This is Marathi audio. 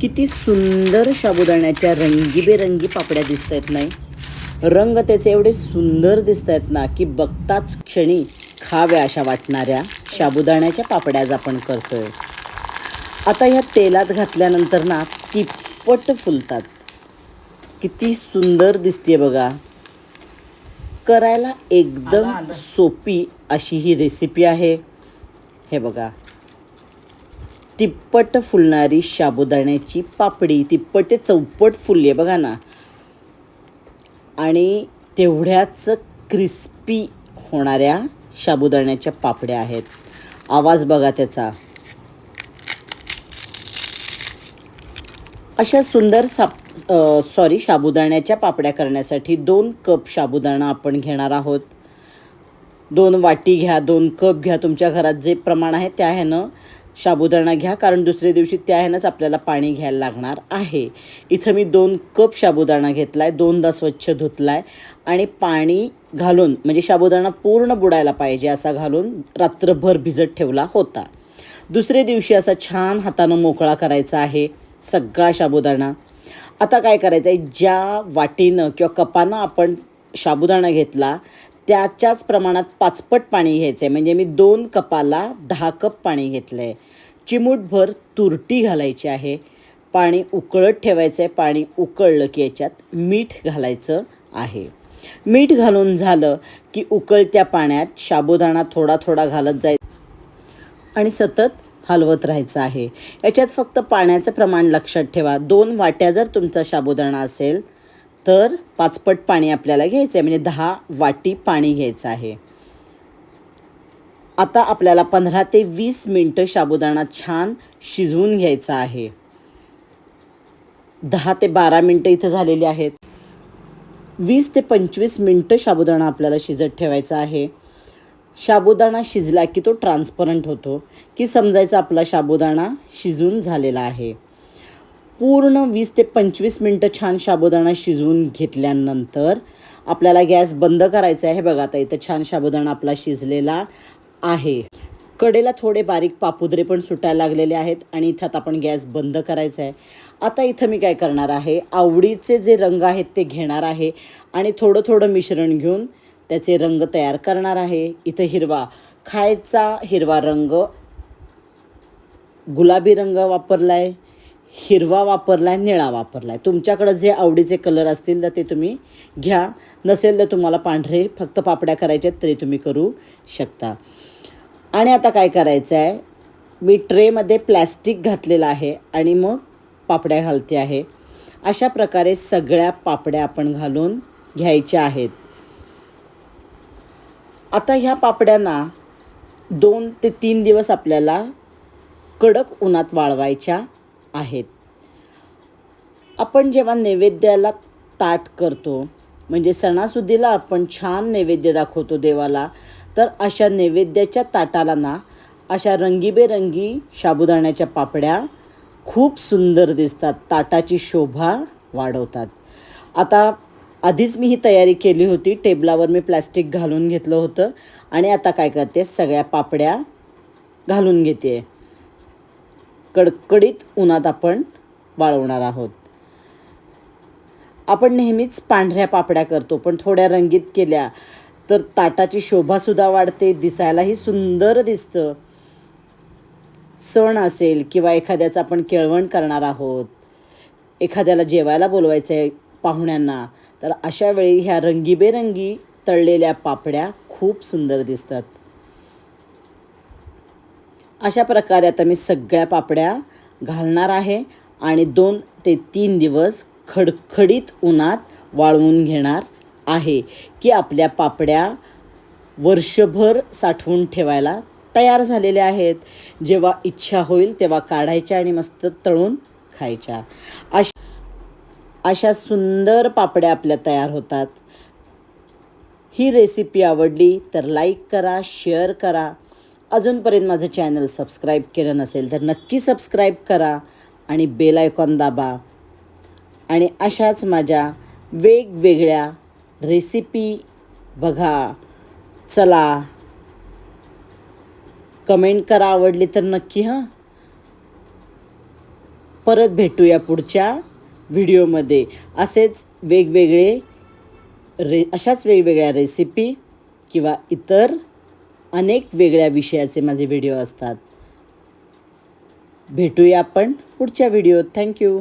किती सुंदर साबुदाण्याच्या रंगीबेरंगी पापड्या दिसत आहेत नाही? रंग त्याचे एवढे सुंदर दिसत आहेत ना की बघताच क्षणी खाव्या अशा वाटणाऱ्या साबुदाण्याच्या पापड्या आज आपण करतोय. आता ह्या तेलात घातल्यानंतर ना तिप्पट फुलतात. किती सुंदर दिसते बघा. करायला एकदम सोपी अशी ही रेसिपी आहे. हे बघा. तिप्पट फुलणारी साबुदाण्याची पापडी. तिप्पट ते चौपट फुलली आहे बघा ना. आणि तेवढ्याच क्रिस्पी होणाऱ्या साबुदाण्याच्या पापड्या आहेत. आवाज बघा त्याचा. अशा सुंदर साप सॉरी साबुदाण्याच्या पापड्या करण्यासाठी दोन कप साबुदाणा आपण घेणार आहोत. दोन वाटी घ्या दोन कप घ्या. तुमच्या घरात जे प्रमाण आहे त्या ह्यानं साबुदाणा घ्या कारण दुसऱ्या दिवशी त्या ह्यानंच आपल्याला पाणी घ्यायला लागणार आहे. इथं मी दोन कप साबुदाणा घेतला आहे दोनदा स्वच्छ धुतला आहे आणि पाणी घालून म्हणजे साबुदाणा पूर्ण बुडायला पाहिजे असा घालून रात्रभर भिजत ठेवला होता. दुसऱ्या दिवशी असा छान हातानं मोकळा करायचा आहे सगळा साबुदाणा आता काय करायचं आहे ज्या वाटीनं किंवा कपानं आपण साबुदाणा घेतला त्याच्याच प्रमाणात पाचपट पाणी घ्यायचं आहे म्हणजे मी दोन कपाला दहा कप पाणी घेतलं आहे चिमूटभर तुरटी घालायची आहे. पाणी उकळत ठेवायचं आहे पाणी उकळलं की याच्यात मीठ घालायचं आहे. मीठ घालून झालं की उकळत्या पाण्यात साबुदाणा थोडा थोडा घालत जाय आणि सतत हलवत राहायचं आहे. याच्यात फक्त पाण्याचं प्रमाण लक्षात ठेवा. दोन वाट्या जर तुमचा साबुदाणा असेल तर पाचपट पाणी आपल्याला घ्यायचं आहे म्हणजे दहा वाटी पाणी घ्यायचं आहे. आता आपल्याला पंधरा ते वीस मिनटं साबुदाणा छान शिजवून घ्यायचा आहे. दहा ते बारा मिनटं इथं झालेली आहेत. वीस ते पंचवीस मिनटं साबुदाणा आपल्याला शिजत ठेवायचा आहे. साबुदाणा शिजला की तो ट्रान्सपरंट होतो की समजायचा आपला साबुदाणा शिजून झालेला आहे. पूर्ण वीस ते पंचवीस मिनटं छान साबुदाणा शिजवून घेतल्यानंतर आपल्याला गॅस बंद करायचा आहे. बघा आता इथं छान साबुदाणा आपला शिजलेला आहे. कडेला थोडे बारीक पापुद्रे पण सुटायला लागलेले आहेत आणि इथं आता आपण गॅस बंद करायचा आहे. आता इथं मी काय करणार आहे? आवडीचे जे रंग आहेत ते घेणार आहे आणि थोडं थोडं मिश्रण घेऊन त्याचे रंग तयार करणार आहे. इथं हिरवा खायचा हिरवा रंग गुलाबी रंग वापरला आहे हिरवा वापरला आहे निळा वापरला आहे तुमच्याकडं जे आवडीचे कलर असतील तर ते तुम्ही घ्या. नसेल तर तुम्हाला पांढरे फक्त पापड्या करायच्या तरी तुम्ही करू शकता. आणि आता काय करायचं आहे मी ट्रेमध्ये प्लॅस्टिक घातलेलं आहे आणि मग पापड्या घालते आहे. अशा प्रकारे सगळ्या पापड्या आपण घालून घ्यायच्या आहेत. आता ह्या पापड्यांना दोन ते तीन दिवस आपल्याला कडक उन्हात वाळवायच्या. आहेत. आपण जेव्हा नैवेद्याला ताट करतो म्हणजे सणासुदीला आपण छान नैवेद्य दाखवतो देवाला तर अशा नैवेद्याच्या ताटाला ना अशा रंगीबेरंगी साबुदाण्याच्या पापड्या खूप सुंदर दिसतात ताटाची शोभा वाढवतात. आता आधीच मी ही तयारी केली होती टेबलावर मी प्लॅस्टिक घालून घेतलं होतं आणि आता काय करते सगळ्या पापड्या घालून घेते. कडकडीत उन्हात आपण वाळवणार आहोत. आपण नेहमीच पांढऱ्या पापड्या करतो पण थोड्या रंगीत केल्या तर ताटाची शोभासुद्धा वाढते दिसायलाही सुंदर दिसतं. सण असेल किंवा एखाद्याचं आपण केळवण करणार आहोत एखाद्याला जेवायला बोलवायचं आहे पाहुण्यांना तर अशा वेळी ह्या रंगीबेरंगी तळलेल्या पापड्या खूप सुंदर दिसतात. अशा प्रकारे आता मी सगळ्या पापड्या घालणार आहे आणि दोन ते तीन दिवस खडखडीत उन्हात वाळवून घेणार आहे की आपल्या पापड्या वर्षभर साठवून ठेवायला तयार झालेल्या आहेत. जेव्हा इच्छा होईल तेव्हा काढायच्या आणि मस्त तळून खायच्या. अश अशा सुंदर पापड्या आपल्या तयार होतात. ही रेसिपी आवडली तर लाईक करा शेअर करा. अजूनपर्यंत माझं चॅनल सबस्क्राईब केलं नसेल तर नक्की सबस्क्राईब करा आणि बेल आयकॉन दाबा. आणि अशाच माझ्या वेगवेगळ्या रेसिपी बघा. चला. कमेंट करा आवडली तर नक्की हां. परत भेटूया पुढच्या व्हिडिओमध्ये. असेच वेगवेगळे रे अशाच वेगवेगळ्या रेसिपी किंवा इतर अनेक वेगळ्या विषयाचे माझे व्हिडिओ असतात. भेटूया आपण पुढच्या व्हिडिओत थँक्यू